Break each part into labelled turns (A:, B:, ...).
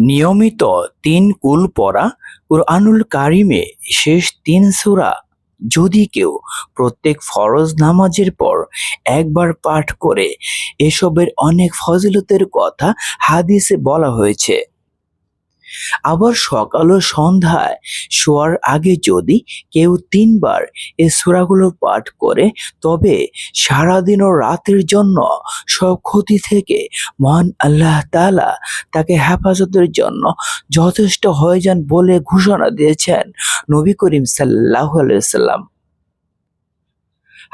A: নিয়মিত তিন কুল পড়া কুরআনুল কারিমে শেষ তিন সূরা। যদি কেউ প্রত্যেক ফরজ নামাজের পর একবার পাঠ করে, এসবের অনেক ফজিলতের কথা হাদিসে বলা হয়েছে। আবার সকাল ও সন্ধ্যায় শোয়ার আগে যদি কেউ তিনবার এ সূরাগুলো পাঠ করে, তবে সারাদিন ও রাতের জন্য সব ক্ষতি থেকে মহান আল্লাহ তাআলা তাকে হেফাজতের জন্য যথেষ্ট হয়ে যান বলে ঘোষণা দিয়েছেন নবী করিম আলাইহি সাল্লাম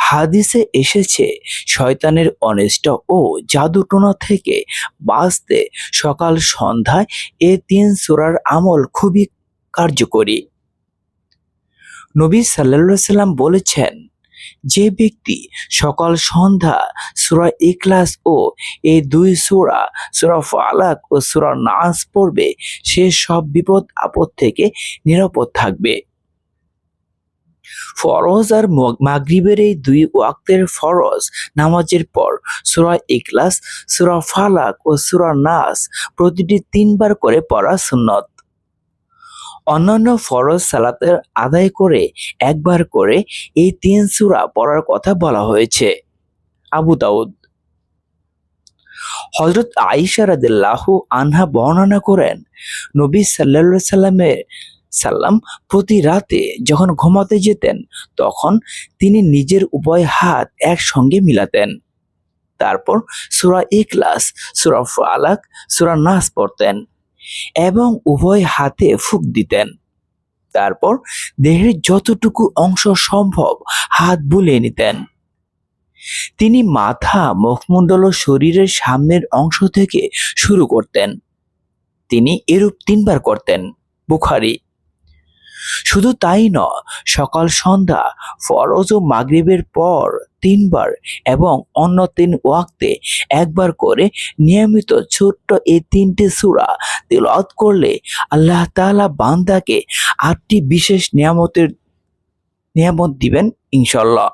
A: হাদিসে এসেছে, শয়তানের অনিষ্ট ও জাদুটোনা থেকে বাঁচতে সকাল সন্ধ্যায় এ তিন সূরার আমল খুবই কার্যকরী। নবী সাল্লাল্লাহু সাল্লাম বলেছেন, যে ব্যক্তি সকাল সন্ধ্যা সূরা ইকলাস ও এই দুই সূরা সূরা ফালাক ও সূরা নাস পড়বে, সে সব বিপদ আপদ থেকে নিরাপদ থাকবে। ফরজ আর মাগরিবের এই দুই ওয়াক্তের ফরজ নামাজের পর সুরা ইখলাস, সুরা ফালাক ও সুরা নাস প্রতিটি তিনবার করে পড়া সুন্নত। অন্যান্য ফরজ সালাতের আদায় করে একবার করে এই তিন সুরা পড়ার কথা বলা হয়েছে। আবু দাউদ। হজরত আইসা রাদিল্লাহু আনহা বর্ণনা করেন, নবী সাল্লাল্লাহু সাল্লামের সাল্লাম প্রতি রাতে যখন ঘুমাতে যেতেন, তখন তিনি নিজের উভয় হাত একসঙ্গে মিলাতেন। তারপর সূরা ইখলাস, সূরা ফালাক, সূরা নাস পড়তেন এবং উভয় হাতে ফুক দিতেন। তারপর দেহের যতটুকু অংশ সম্ভব হাত বুলিয়ে নিতেন। তিনি মাথা, মুখমণ্ডল ও শরীরের সামনের অংশ থেকে শুরু করতেন। তিনি এরূপ তিনবার করতেন। বুখারি শুধু তাই নয়, সকাল, সন্ধ্যা, ফরজ ও মাগরিবের পর তিনবার এবং অন্য তিন ওয়াক্তে একবার করে নিয়মিত ছোট্ট এই তিনটে সূরা তেলাওয়াত করলে আল্লাহ তাআলা বান্দাকে আটটি বিশেষ নিয়ামতের নিয়ামত দিবেন ইনশাল্লাহ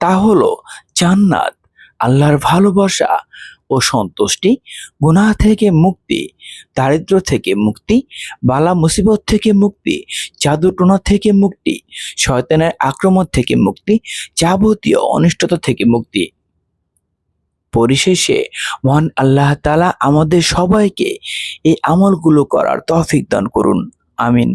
A: তা হলো জান্নাত, আল্লাহর ভালোবাসা ও সন্তুষ্টি, গুনাহ থেকে মুক্তি, দারিদ্র থেকে মুক্তি, বালা মুসিবত থেকে মুক্তি জাদুটোনা থেকে মুক্তি, শয়তানের আক্রমণ থেকে মুক্তি, যাবতীয় অনিষ্টতা থেকে মুক্তি। পরিশেষে মহান আল্লাহ তাআলা আমাদের সবাইকে এই আমলগুলো করার তৌফিক দান করুন। আমিন।